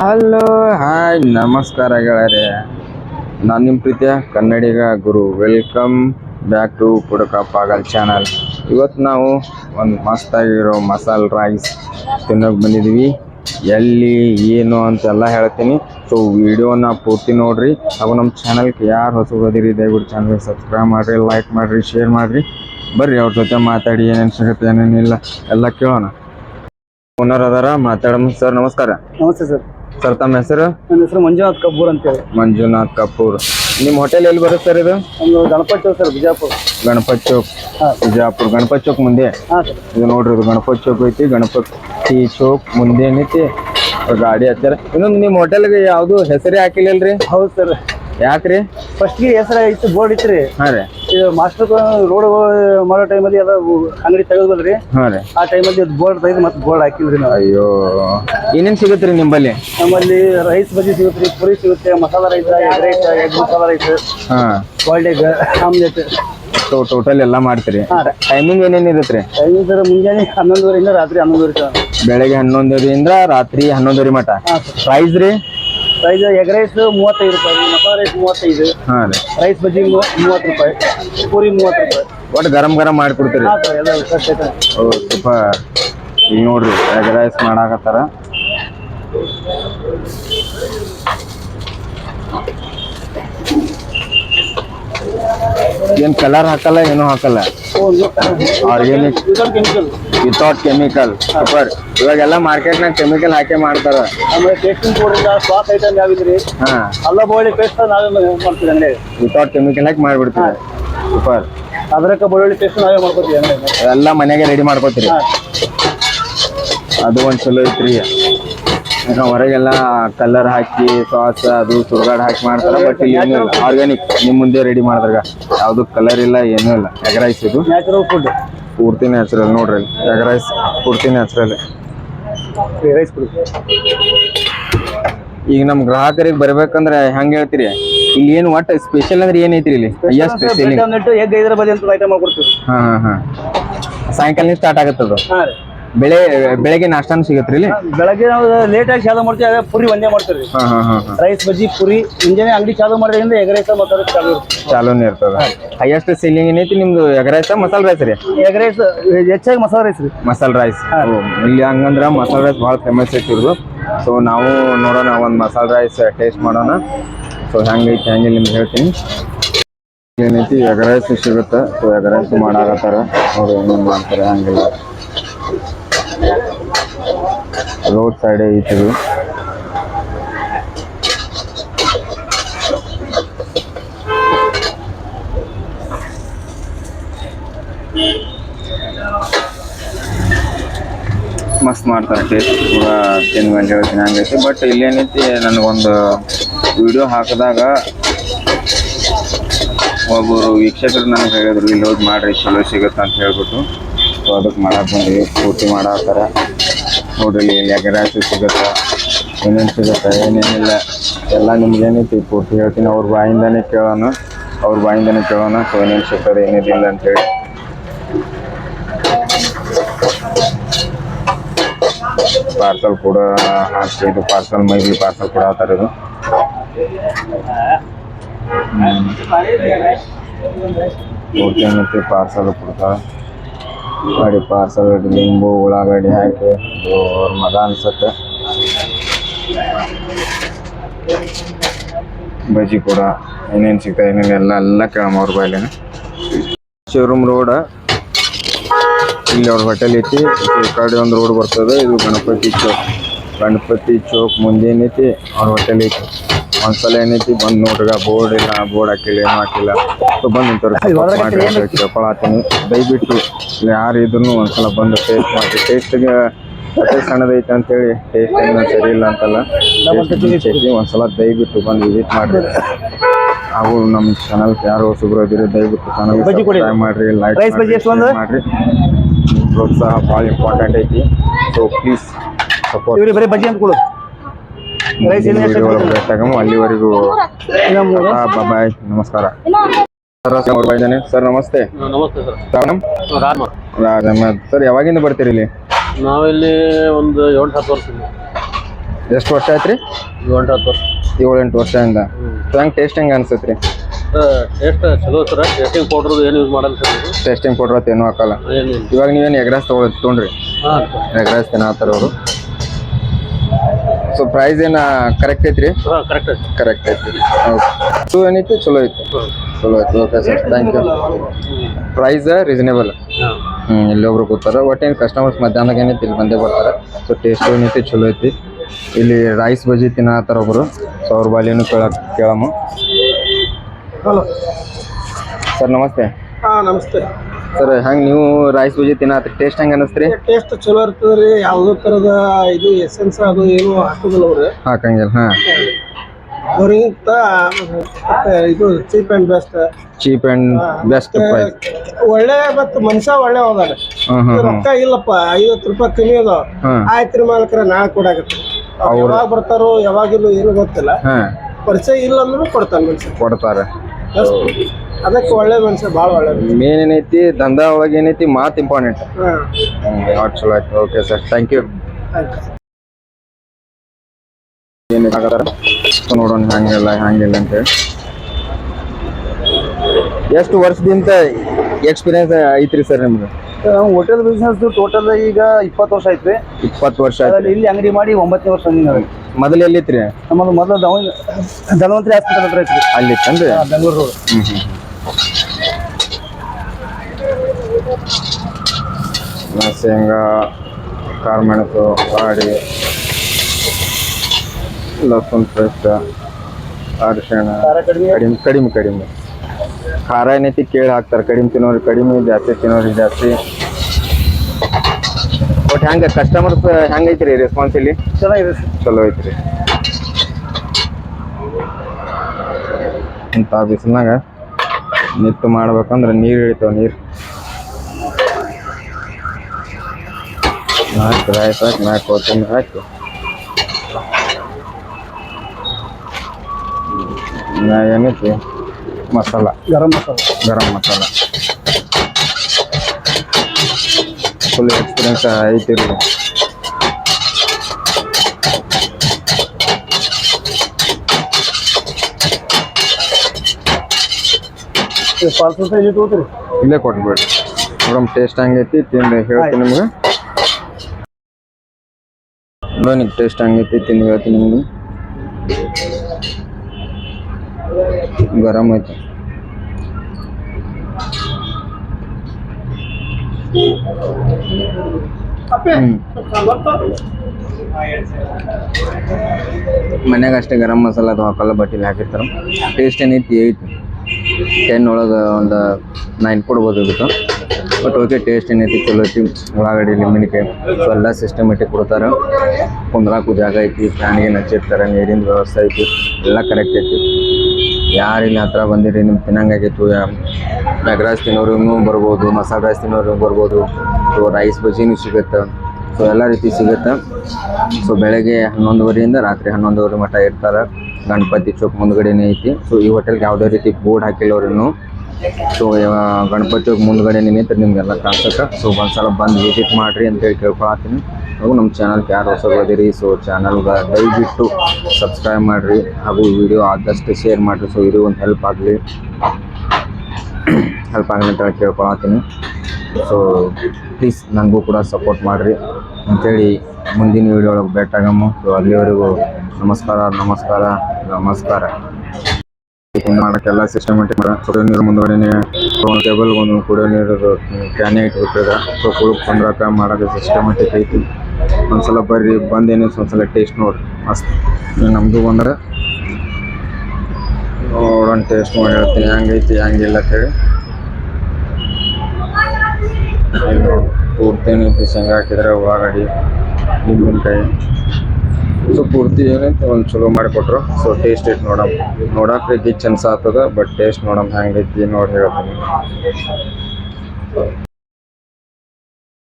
Hello, hi, ನಮಸ್ಕಾರ ಗೆಳೆಯರೆ. ನಾನು ನಿಮ್ಮ ಪ್ರೀತಿಯ Kannadiga Guru. Welcome back to Kuduka Pagal channel ಇವತ್ತು ನಾವು ಒಂದು ಮಸ್ತಾಗಿರೋ ಮಸಾಲೆ ರೈಸ್ ತಿನ್ನೋಕೆ ಬಂದಿದ್ವಿ. ಎಲ್ಲಿ, ಏನು ಅಂತೆಲ್ಲ ಹೇಳ್ತೀನಿ. ಸೊ ವಿಡಿಯೋನ ಪೂರ್ತಿ ನೋಡ್ರಿ. ಅವು ನಮ್ಮ ಚಾನಲ್ಗೆ ಯಾರು ಹೊಸಬದಿರಿ ದಯವಿಟ್ಟು ಚಾನಲ್ಗೆ ಸಬ್ಸ್ಕ್ರೈಬ್ ಮಾಡಿರಿ ಲೈಕ್ ಮಾಡಿರಿ ಶೇರ್ ಮಾಡಿರಿ. ಬರ್ರಿ, ಅವ್ರ ಜೊತೆ ಮಾತಾಡಿ ಏನೇನು ಸಿಗುತ್ತೆ ಏನೇನಿಲ್ಲ ಎಲ್ಲ ಕೇಳೋಣ. ಓನರ್ ಅದಾರ ಮಾತಾಡಮ್ ಸರ್ ನಮಸ್ಕಾರ. ನಮಸ್ತೆ ಸರ್ ಸರ್ ತಮ್ಮ ಹೆಸರು? ನನ್ನ ಹೆಸರು ಮಂಜುನಾಥ್ ಕಬ್ಬೂರ್ ಅಂತೇಳಿ. ಮಂಜುನಾಥ್ ಕಪೂರ್ ನಿಮ್ಮ ಹೋಟೆಲ್ ಎಲ್ಲಿ ಬರುತ್ತೆ ಸರ್ ಇದು? ಒಂದು ಗಣಪತಿ ಚೌಕ್ ಸರ್ ಬಿಜಾಪುರ. ಗಣಪತಿ ಚೌಕ್. ಹಾಂ. ಬಿಜಾಪುರ. ಗಣಪತಿ ಚೌಕ್ ಮುಂದೆ? ಹಾಂ ಸರ್ ಇದು ನೋಡ್ರಿ ಇದು ಗಣಪತಿ ಚೌಕ್ ಐತಿ. ಗಣಪತಿ ಚೌಕ್ ಮುಂದೆ ಏನೈತಿ ಗಾಡಿ ಹಚ್ಚಾರ ಇನ್ನೊಂದು ನಿಮ್ಮ ಹೋಟೆಲ್ಗೆ ಯಾವುದು ಹೆಸರೇ ಹಾಕಿಲ್ಲ ಹಾಕಿಲ್ಲಲ್ರಿ? ಹೌದು ಸರ್ ಯಾಕ್ರಿ? ಫಸ್ಟ್ಗೆ ಹೆಸರ ಇತ್ತು ಬೋರ್ಡ್ ಇತ್ತು ರೀ. ರೀ. ಇದು ಮಾಸ್ಟರ್ ರೋಡ್ ಮಾಡೋ ಟೈಮಲ್ಲಿ ಎಲ್ಲ ಅಂಗಡಿ ತೆಗೆದ್ಬಲ್ರಿ ಹಾಂ ರೀ. ಆ ಟೈಮಲ್ಲಿ ಬೋರ್ಡ್ ತೆಗೆದು ಮತ್ತೆ ಬೋರ್ಡ್ ಹಾಕಿಲ್ರಿ ನಾವು. ಅಯ್ಯೋ. ಏನೇನ್ ಸಿಗುತ್ತೆ ರೀ ನಿಂಬಲ್ಲಿ? ನಮ್ಮಲ್ಲಿ ರೈಸ್ ಬಜ್ಜಿ ಸಿಗುತ್ತೆ ರೀ ಪುರಿ ಸಿಗುತ್ತೆ masala rice egg rice egg masala rice ಹಾಂ. ಬಾಯ್ಲ್ಡ್ ಎಗ್ ಆಮ್ಲೆಟ್ ಟೋಟಲ್ ಎಲ್ಲ ಮಾಡ್ತೀರಿ? ಹಾಂ ರೀ. ಟೈಮಿಂಗ್ ಏನೇನು ಇರುತ್ತೆ ಟೈಮಿಂಗ್ ಸರ್ ಮುಂಜಾನೆ ಹನ್ನೊಂದುವರೆಯಿಂದ ರಾತ್ರಿ ಹನ್ನೊಂದುವರೆ ಬೆಳಗ್ಗೆ ಹನ್ನೊಂದರಿಂದ ರಾತ್ರಿ ಹನ್ನೊಂದುವರೆ ಮಟ. ಪ್ರೈಸ್ ರೀ? ಪ್ರೈಸ್ ಎಗ್ ರೈಸ್ ಮೂವತ್ತೈದು ರೂಪಾಯಿ ಮಸಾಲ ರೈಸ್ ಮೂವತ್ತೈದು. ಹಾಂ ರೀ. ರೈಸ್ ಬಜ್ಜಿ ಮೂ- ಮೂವತ್ತು ರೂಪಾಯಿ ಪೂರಿ ಮೂವತ್ತು ರೂಪಾಯಿ. ಒಟ್ಟು ಗರಂ ಗರಂ ಮಾಡ್ಕೊಡ್ತೀರಿ ಹಾಂ ಸರ್ ಎಲ್ಲ ಫ್ರೆಶ್ ಐತೆ. ಓ ಸ್ವಲ್ಪ ಈಗ ನೋಡ್ರಿ ಎಗ್ ರೈಸ್ ಮಾಡಾಕತ್ತಾರ. ಏನ್ ಕಲರ್ ಹಾಕಲ್ಲ ಏನೂ ಹಾಕಲ್ಲ? Organic without chemical without chemical super ಇವಾಗೆಲ್ಲ ಮಾರ್ಕೆಟ್ನಾಗ ಕೆಮಿಕಲ್ ಹಾಕಿ ಮಾಡ್ತಾರ. ಆಮೇಲೆ ಟೇಸ್ಟಿಂಗ್ ಪೌಡರ್ ಸಾಸ್ ಐಟಮ್ ಯಾವಿದ್ರಿ ಹಾ. ಅಲ್ಲ ಬೆಳ್ಳುಳ್ಳಿ ಪೇಸ್ಟ್ ನಾವೇ ಮಾಡ್ತೀವಿ ಅಂಗಡಿ. ವಿತೌಟ್ ಕೆಮಿಕಲ್ ಹಾಕಿ ಮಾಡ್ಬಿಡ್ತೀವಿ. ಸೂಪರ್ ಅದ್ರಕ್ಕ ಬೆಳ್ಳುಳ್ಳಿ ಪೇಸ್ಟ್ ನಾವೇ ಮಾಡ್ಕೋತೀವಿ ಅಂಗಡಿ. ಎಲ್ಲ ಮನೆಗೆ ರೆಡಿ ಮಾಡ್ಕೋತೀರಿ. ಅದು ಒಂದು ಚಲೋ ಐತ್ರಿ. ಈಗ ಹೊರಗೆಲ್ಲ ಕಲರ್ ಹಾಕಿ ಸಾಸ್ ಅದು ಸುರ್ಗಾಡ್ ಹಾಕಿ ಮಾಡ್ತಾರ ಬಟ್ ಇಲ್ಲಿ ಏನೂ ಇಲ್ಲ ಆರ್ಗ್ಯಾನಿಕ್ ನಿಮ್ಮ ಮುಂದೆ ರೆಡಿ ಮಾಡಿದ್ರಾಗ ಯಾವುದು ಕಲರ್ ಇಲ್ಲ ಏನೂ ಇಲ್ಲ. ಎಗ್ ರೈಸ್ ಇದು. ನ್ಯಾಚುರಲ್ ಫುಡ್ ಪೂರ್ತಿ ನ್ಯಾಚುರಲ್ ನೋಡ್ರಿ ಎಗ್ ರೈಸ್ ಪೂರ್ತಿ ನ್ಯಾಚುರಲ್ ರೈಸ್ ಈಗ ನಮ್ ಗ್ರಾಹಕರಿಗೆ ಬರ್ಬೇಕಂದ್ರೆ ಹೆಂಗ್ ಹೇಳ್ತೀರಿ? ಇಲ್ಲಿ ಏನು ಒಟ್ಟು ಸ್ಪೆಷಲ್ ಅಂದ್ರೆ ಏನೈತಿ ಇಲ್ಲಿ? ಎಷ್ಟು ಸೇಲಿಂಗ್ ಆಮ್ಲೆಟ್ ಎಗ್ ಐದರ ಅಂತ ಐಟಮ್ ಮಾಡ್ಕೊಡ್ತೀವಿ. ಹಾ ಹಾ ಹಾ. ಸಾಯಂಕಾಲ ಸ್ಟಾರ್ಟ್ ಆಗತ್ತದು? ಅದು ರೀ. ಬೆಳೆ ಬೆಳಗ್ಗೆ ನಾಷ್ಟಾನು ಸಿಗುತ್ತೆ ಇಲ್ಲಿ? ಬೆಳಗ್ಗೆ ನಾವು ಲೇಟ್ ಆಗಿ ಚಾಲು ಮಾಡ್ತೀವಿ ಅದೇ ಪುರಿ ಒಂದೇ ಮಾಡ್ತೀವಿ ರೈಸ್ ಬಜ್ಜಿ ಪುರಿ ಮುಂಜಾನೆ ಅಂಗಡಿ ಚಾಲು ಮಾಡೋದ್ರಿಂದ ಎಗ್ ರೈಸ್ ಮಸಾಲೆ ಚಾಲು ಚಾಲೂನೇ ಇರ್ತದ. ಹೈಯೆಸ್ಟ್ ಸೀಲಿಂಗ್ ಏನೈತಿ ನಿಮ್ದು ಎಗ್ ರೈಸ್ ಮಸಾಲ ರೈಸ್ ರೀ? ಎಗ್ ರೈಸ್ ಹೆಚ್ಚಾಗಿ ಮಸಾಲ ರೈಸ್ ರೀ. ಮಸಾಲ ರೈಸ್ ಇಲ್ಲಿ ಹಂಗಂದ್ರ ಮಸಾಲ ರೈಸ್ ಭಾಳ ಫೇಮಸ್ ಐತಿ ಇವ್ರದ್ದು ಸೊ ನಾವು ನೋಡೋಣ ಒಂದು ಮಸಾಲ ರೈಸ್ ಟೇಸ್ಟ್ ಮಾಡೋಣ. ಸೊ ಹೆಂಗೈತಿ ಹೆಂಗಿಲ್ಲ ನಿಮ್ಗೆ ಹೇಳ್ತೀನಿ. ಏನೈತಿ ಎಗ್ ರೈಸ್ ಸಿಗುತ್ತೆ. ಸೊ ಎಗ್ ರೈಸ್ ಮಾಡಾಕತ್ತಾರ. ಅವ್ರು ಏನೇನು ಮಾಡ್ತಾರೆ ಹಂಗಿಲ್ಲ ರೋಡ್ ಸೈಡ್ ಐತಿ ಮಸ್ತ್ ಮಾಡ್ತಾರೆ ಟೇಸ್ಟ್ ಕೂಡ ಮೇಲೆ ಹೇಳ್ತೀನಿ ಹಂಗೈತಿ ಬಟ್ ಇಲ್ಲೇನೈತಿ ನನಗೊಂದು ವಿಡಿಯೋ ಹಾಕಿದಾಗ ಒಬ್ಬರು ವೀಕ್ಷಕರು ನನಗೆ ಹೇಳಿದ್ರು, ಇಲ್ಲಿ ಹೋಗಿ ಮಾಡ್ರಿ, ಚಲೋ ಸಿಗುತ್ತೆ ಅಂತ ಹೇಳ್ಬಿಟ್ಟು. ಸೊ ಅದಕ್ಕೆ ಮಾಡಕ್ಕೆ ಬಂದ್ವಿ ಪೂರ್ತಿ ಮಾಡಾಕ್ತಾರೆ ನೋಡ್ರಿ ಇಲ್ಲಿ ಎಗ್ ರೈಸ್ ಸಿಗುತ್ತೆ? ಏನೇನು ಸಿಗುತ್ತೆ? ಏನೇನಿಲ್ಲ. ಎಲ್ಲ ನಿಮ್ಗೆ ಏನೈತಿ ಪೂರ್ತಿ ಹೇಳ್ತೀನಿ. ಅವ್ರ ಬಾಯಿಂದನೇ ಕೇಳೋಣ. ಅವ್ರ ಬಾಯಿಂದನೇ ಕೇಳೋಣ. ಸೊ ಏನೇನು ಸಿಗ್ತದೆ ಏನಿದಿಲ್ಲ ಅಂತೇಳಿ. ಪಾರ್ಸಲ್ ಕೂಡ ಹಾಕಿ ಇದು ಪಾರ್ಸಲ್ ಮೈಲಿ ಪಾರ್ಸಲ್ ಕೂಡ ಆತರ ಇದು. ಪಾರ್ಸಲ್ ಕೊಡ್ತಾರೆ ಮಾಡಿ ಪಾರ್ಸಲ್ ಲಿಂಬು, ಉಳ್ಳಾಗಡ್ಡಿ ಹಾಕಿ. ಅವ್ರ ಮಗ ಅನ್ಸತ್ತೆ. ಬಜ್ಜಿ ಕೂಡ ಏನೇನು ಸಿಗ್ತಾ, ಏನೇನು ಎಲ್ಲ ಎಲ್ಲ ಕೇಳಮ್ಮ ಅವ್ರ ಬಾಯ್ಲೇನೆ ಶಿವರೂಮ್ ರೋಡ್. ಇಲ್ಲಿ ಅವ್ರ ಹೋಟೆಲ್ ಐತಿ. ಕಡೆ ಒಂದು ರೋಡ್ ಬರ್ತದೆ. ಇದು ಗಣಪತಿ ಚೌಕ್. ಗಣಪತಿ ಚೌಕ್ ಮುಂದೆ ಏನೈತಿ ಅವ್ರ ಹೋಟೆಲ್ ಐತಿ. ಒಂದ್ಸಲ ಏನೈತಿ ಬಂದ್ ನೋಡ್ರಿ ಬೋರ್ಡ್ ಇಲ್ಲ ಬೋರ್ಡ್ ಹಾಕಿಲ್ಲ ಏನು ಹಾಕಿಲ್ಲ. ಸೊ ಬಂದು ನಿಂತವ್ರು ಕೇಳ್ಕೊಳತ್ತೀನಿ ದಯವಿಟ್ಟು ಯಾರು ಇದನ್ನು ಒಂದ್ಸಲ ಬಂದು ಟೇಸ್ಟ್ ಮಾಡಿ ಟೇಸ್ಟ್ಗೆ ಅದೇ ಸಣ್ಣದೈತೆ ಅಂತೇಳಿ ಟೇಸ್ಟ್ ಏನೋ ಸರಿ ಇಲ್ಲ ಅಂತಲ್ಲ. ಒಂದ್ಸಲ ದಯವಿಟ್ಟು ಬಂದು ವಿಸಿಟ್ ಮಾಡ್ರಿ. ಹಾಗೂ ನಮ್ಮ ಚಾನಲ್ ಯಾರು ಹೊಸಬ್ರು ಇದ್ದೀರಿ ದಯವಿಟ್ಟು ಚಾನಲ್ ಸಬ್ಸ್ಕ್ರೈಬ್ ಮಾಡ್ರಿ ಲೈಕ್? ಮಾಡ್ರಿ ಪ್ರೋತ್ಸಾಹ ಭಾಳ ಇಂಪಾರ್ಟೆಂಟ್ ಐತಿ. ಸೊ ಪ್ಲೀಸ್ ಸಪೋರ್ಟ್ ಬರೀ ಬಜ್ಜಿ ಅಂತ ಕೊಡು. ಅಲ್ಲಿವರೆಗೂ ಬಾಯ್ ನಮಸ್ಕಾರ ಸರ್ ಅವ್ರ ಬಾಯ್ದಾನೆ ಸರ್ ನಮಸ್ತೆ ನಮಸ್ತೆ ಸರ್ ರಾಮ ಸರ್ ಯಾವಾಗಿಂದ ಬರ್ತೀರಿ ಇಲ್ಲಿ? ನಾವಿಲ್ಲಿ ಒಂದು ಏಳು ಹತ್ತು ವರ್ಷದಿಂದ ಎಷ್ಟು ವರ್ಷ ಆಯ್ತು ರೀ ಏಳು ಹತ್ತು ವರ್ಷ. ಏಳು ಎಂಟು ವರ್ಷದಿಂದ ಹೆಂಗೆ ಟೇಸ್ಟ್ ಹೆಂಗೆ ಅನ್ಸತ್ತೆ ರೀ ಟೇಸ್ಟ್ ಚಲೋ ಸರ್. ಟೇಸ್ಟಿಂಗ್ ಪೌಡ್ರದ್ದು ಏನು ಯೂಸ್ ಮಾಡಲ್ಲ ಸರ್ ಟೇಸ್ಟಿಂಗ್ ಪೌಡ್ರ್ ಏನೂ ಹಾಕಲ್ಲ. ಇವಾಗ ನೀವೇನು ಎಗ್ ರೈಸ್ ತೊಗೊಳ್ ತೊಗೊಂಡ್ರಿ? ಹಾಂ ಎಗ್ ರೈಸ್ ತಿನ್ನತ್ತಾರ ಅವರು. ಸೊ ಪ್ರೈಸ್ ಏನ ಕರೆಕ್ಟ್ ಐತ್ರಿ? ಕರೆಕ್ಟ್ ಐತಿ ಕರೆಕ್ಟ್ ಐತಿ ಓಕೆ ಏನೈತಿ? ಚಲೋ ಐತಿ. ಚಲೋ ಐತಿ. Okay sir thank you price reasonable ಹ್ಞೂ ಇಲ್ಲೊಬ್ರು ಕೂತಾರ. ಏನ್ ಕಸ್ಟಮರ್ಸ್ ಮಧ್ಯಾಹ್ನದಾಗ ಏನೈತಿ? ಇಲ್ಲಿ ಬಂದೇ ಬರ್ತಾರೆ. ಸೊ ಟೇಸ್ಟ್ ಏನೈತಿ? ಚಲೋ ಐತಿ. ಇಲ್ಲಿ ರೈಸ್ ಬಜ್ಜಿ ತಿನ್ನತ್ತಾರ ಒಬ್ರು. ಸೊ ಅವ್ರ ಬಾಲಿನೂ ಕೇಳಕ್ ಕೇಳಮ್ಮ. ಹಲೋ ಸರ್ ನಮಸ್ತೆ. ಹಾಂ ನಮಸ್ತೆ. ಸರ್ ಹಂಗ ನೀವು ರೈಸ್ ಬೂಜಿ ತಿನ್ನತ್ರಿ. ಟೇಸ್ಟ್ ಹೆಂಗೆ ಅನಿಸ್ತ್ರಿ? ಟೇಸ್ಟ್ ಚಲೋ ಇರ್ತದ್ರಿ. ರೀ ತರದ ಇದು ಎಸೆನ್ಸ್ ಅದು ಏನು ಹಾಕುದಿಲ್ಲ ಅವ್ರ. ಹಾಕಂಗಿಲ್ಲ ಹಾ. ಅವ್ರಿಗಿಂತ ಇದು cheap and best cheap and best price ಒಳ್ಳೆ ಮತ್ತು ಮನುಷ್ಯ ಒಳ್ಳೆ ಹೋದಾರೆ ರೊಕ್ಕ ಇಲ್ಲಪ್ಪ ಐವತ್ತು ರೂಪಾಯಿ ಕಮ್ಮಿ ಅದಾವ. ಆಯ್ತು ಮಾಲಕರ ನಾಳೆ ಕೊಡಾಕತ್ತೆ. ಯಾವಾಗ ಬರ್ತಾರೋ ಯಾವಾಗಿಲ್ಲ ಏನು ಗೊತ್ತಿಲ್ಲ. ಪರಿಚಯ ಇಲ್ಲ ಅಂದ್ರೂ ಕೊಡ್ತಾನೆ ಮನುಷ್ಯ ಕೊಡ್ತಾರೆ. ಅದಕ್ಕೆ ಒಳ್ಳೇದು ಸರ್ ಭಾಳ ಒಳ್ಳೇದು. ಮೇನ್ ಏನೈತಿ ದಂಧಾ ಒಳಗೆ ಏನೈತಿ ಮಾತು ಇಂಪಾರ್ಟೆಂಟ್ ಹಾಂ. ಚಲೋ ಆಯ್ತು? ಓಕೆ ಸರ್ ಥ್ಯಾಂಕ್ ಯು ಏನು ಸೊ ನೋಡೋಣ ಹಂಗಿಲ್ಲ ಹಂಗಿಲ್ಲ ಅಂತೇಳಿ ಎಷ್ಟು ವರ್ಷದಿಂದ ಎಕ್ಸ್ಪೀರಿಯನ್ಸ್ ಐತ್ರಿ ಸರ್ ನಿಮ್ಗೆ ಹೋಟೆಲ್ ಬಿಸ್ನೆಸ್ ಟೋಟಲ್ ಈಗ ಇಪ್ಪತ್ತು ವರ್ಷ ಐತ್ರಿ. ಇಪ್ಪತ್ತು ವರ್ಷ ಆಯ್ತು. ಇಲ್ಲಿ ಅಂಗಡಿ ಮಾಡಿ ಒಂಬತ್ತನೇ ವರ್ಷ ಮೊದಲು ಎಲ್ಲಿತ್ರಿ? ನಮ್ಮದು ಮೊದಲು ಧನ್ವಂತರಿ ಹಾಸ್ಪಿಟಲ್ ಹತ್ರ ಐತ್ರಿ. ಅಲ್ಲಿ ತಂದ್ರಿ ಬೆಂಗಳೂರು ರೋಡ್. ಶೇಂಗಾ ಖಾರ ಮೆಣಸು ಲಸನ್ ಲಸೂನ್ ಪೇಸ್ಟ್ ಅರಿಶಿಣ ಕಡಿಮೆ ಕಡಿಮೆ ಕಡಿಮೆ. ಖಾರ ಏನೈತಿ ಕೇಳಿ ಹಾಕ್ತಾರೆ. ಕಡಿಮೆ ತಿನ್ನೋರಿಗೆ ಕಡಿಮೆ ಜಾಸ್ತಿ ತಿನ್ನೋರಿಗೆ ಜಾಸ್ತಿ. ಬಟ್ ಹೆಂಗೆ ಕಸ್ಟಮರ್ಸ್ ಹೆಂಗೈತ್ರಿ ರೆಸ್ಪಾನ್ಸ್ ಇಲ್ಲಿ? ಚೆನ್ನಾಗಿದೆ ಚಲೋ ಚಲೋ ಐತ್ರಿ. ಇಂಥ ಬಿಸಿಲ್ನಾಗ ನಿತ್ತು ಮಾಡ್ಬೇಕಂದ್ರೆ ನೀರು ಇಳಿತಾವ ನೀರು. ಹಾಕಿ ರೈಸ್ ಹಾಕಿ ಮ್ಯಾಕ್ ಕೊತ್ತಂಬರಿ ಹಾಕಿ. ಮ್ಯಾಗ ಏನೈತಿ? ಮಸಾಲ. ಗರಂ ಮಸಾಲ. ಗರಂ ಮಸಾಲ. ಫುಲ್ ಎಕ್ಸ್ಪೀರಿಯನ್ಸ್ ಐತಿ ಪಾರ್ಸಲ್ ಸೈಜ್ ತಗೋತೀರಿ ಇಲ್ಲೇ ಕೊಟ್ಬಿಡ್ರಿ. ಮೇಡಮ್ ಟೇಸ್ಟ್ ಹಂಗೈತಿ ತಿಂದು ಹೇಳ್ತೀನಿ ನಿಮ್ಗೆ. ನೋಡಿ ಟೇಸ್ಟ್ ಹಂಗೈತಿ ತಿಂದು ಹೇಳ್ತೀನಿ ನಿಮ್ಗೆ. ಗರಮ್ ಐತಿ. ಮನ್ಯಾಗ ಅಷ್ಟೇ ಗರಂ ಮಸಾಲ ಅದು ಹಾಕಲ್ಲ ಬಟ್ ಇಲ್ಲಿ ಹಾಕಿರ್ತಾರ. ಟೇಸ್ಟ್ ಏನೈತಿ ಐತಿ ಟೆನ್ ಒಳಗೆ ಒಂದು ನೈನ್ ಕೊಡ್ಬೋದು ಇದಕ್ಕೆ. ಬಟ್ ಓಕೆ ಟೇಸ್ಟ್ ಏನೈತಿ ಚಲೋ ಐತಿ. ಉಳ್ಳಾಗಡ್ಡಿ ಲಿಂಬೆನಿಕಾಯಿ ಸೊ ಎಲ್ಲ ಸಿಸ್ಟಮೆಟಿಕ್ ಕೊಡ್ತಾರೆ. ಕುಂದ್ರಾಕು ಜಾಗ ಐತಿ ಫ್ಯಾನಿಗೆ ಹಚ್ಚಿರ್ತಾರೆ ನೀರಿನ ವ್ಯವಸ್ಥೆ ಐತಿ, ಎಲ್ಲ ಕರೆಕ್ಟ್ ಐತಿ. ಯಾರು ಇಲ್ಲಿ ಹತ್ರ ಬಂದಿರಿ ನಿಮ್ಗೆ ತಿನ್ನಂಗಾಗಿತ್ತು ಎಗ್ ರೈಸ್ ತಿನ್ನೋರಿಗೂ ಬರ್ಬೋದು, ಮಸಾಲೆ ರೈಸ್ ತಿನ್ನೋರಿಗೂ ಬರ್ಬೋದು ಸೊ ರೈಸ್ ಬಜ್ಜಿನೂ ಸಿಗುತ್ತೆ. ಸೊ ಎಲ್ಲ ರೀತಿ ಸಿಗುತ್ತೆ. ಸೊ ಬೆಳಗ್ಗೆ ಹನ್ನೊಂದುವರೆಯಿಂದ ರಾತ್ರಿ ಹನ್ನೊಂದುವರೆ ಮಟ್ಟ ಇರ್ತಾರೆ. ಗಣಪತಿ ಚೌಕ್ ಮುಂದ್ಗಡೆನೆ ಐತಿ. ಸೊ ಈ ಹೋಟೆಲ್ಗೆ ಯಾವುದೇ ರೀತಿ ಬೋರ್ಡ್ ಹಾಕಿಲ್ಲ ಸೊ ಗಣಪತಿ ಚೌಕ್ ಮುಂದ್ಗಡೆನೇ ನಿಮಿತ್ತ ನಿಮ್ಗೆಲ್ಲ ಕಾಣ್ಸಕ್ಕೆ ಸೊ ಒಂದ್ಸಲ ಬಂದು ವಿಸಿಟ್ ಮಾಡಿರಿ ಅಂತೇಳಿ ಕೇಳ್ಕೊಳತ್ತೀನಿ. ಹಾಗೂ ನಮ್ಮ ಚಾನಲ್ಗೆ ಯಾರು ಹೊಸದಿರಿ ಸೊ ಚಾನಲ್ಗೆ ದಯವಿಟ್ಟು ಸಬ್ಸ್ಕ್ರೈಬ್ ಮಾಡಿರಿ. ಹಾಗೂ ವಿಡಿಯೋ ಆದಷ್ಟು ಶೇರ್ ಮಾಡಿರಿ. ಸೊ ಇದು ಒಂದು ಹೆಲ್ಪ್ ಆಗಲಿ. ಹೆಲ್ಪ್ ಆಗಲಿ ಅಂತ ಕೇಳ್ಕೊಳತ್ತೀನಿ. ಸೊ ಪ್ಲೀಸ್ ನನಗೂ ಕೂಡ ಸಪೋರ್ಟ್ ಮಾಡಿರಿ. ಅಂಥೇಳಿ ಮುಂದಿನ ವಿಡಿಯೋ ಒಳಗೆ ಭೇಟಾಗಮ್ಮ ಸೊ ಅಲ್ಲಿವರೆಗೂ ನಮಸ್ಕಾರ ನಮಸ್ಕಾರ. ನಮಸ್ಕಾರ. ಮಾಡೋಕ್ಕೆಲ್ಲ ಸಿಸ್ಟಮೆಟಿಕ್ ಕುಡಿಯೋ ನೀರು ಮುಂದುಗಡೆನೆ ಒಂದು ಟೇಬಲ್ ಒಂದು ಕುಡಿಯೋ ನೀರು ಕ್ಯಾನೆ ಇಟ್ಬಿಟ್ಟಿದೆ. ಸೊ ಕುಳಕ್ ಕುಂದ್ರಕ ಮಾಡೋದು ಸಿಸ್ಟಮೆಟಿಕ್ ಐತಿ. ಒಂದ್ಸಲ ಬರ್ರಿ, ಬಂದೇನೆ, ಒಂದ್ಸಲ ಟೇಸ್ಟ್ ನೋಡ್ರಿ. ಮಸ್ತ್. ನಮ್ದು ಬಂದ್ರೆ ನೋಡೋಣ ಟೇಸ್ಟ್ ಮಾಡಿ ಹೇಳ್ತೀನಿ. ಹೆಂಗೈತಿ ಹೆಂಗಿಲ್ಲ ಅಂತೇಳಿ ಪೂರ್ತಿ ಶೇಂಗಾ ಹಾಕಿದ್ರೆ ಉಳ್ಳಾಗಡ್ಡಿ ನಿಂಬೆನಕಾಯಿ ಸೊ ಪೂರ್ತಿ ಏನೈತಿ ಒಂದು ಚಲೋ ಮಾಡಿಕೊಟ್ರು. ಸೊ ಟೇಸ್ಟ್ ಇಟ್ಟು ನೋಡಮ್. ನೋಡಕ್ಕೆ ಗಿಚ್ ಅನ್ಸಾತದ ಬಟ್ ಟೇಸ್ಟ್ ನೋಡಮ್ ಹೆಂಗೈತಿ ನೋಡಿ ಹೇಳ್ತೀನಿ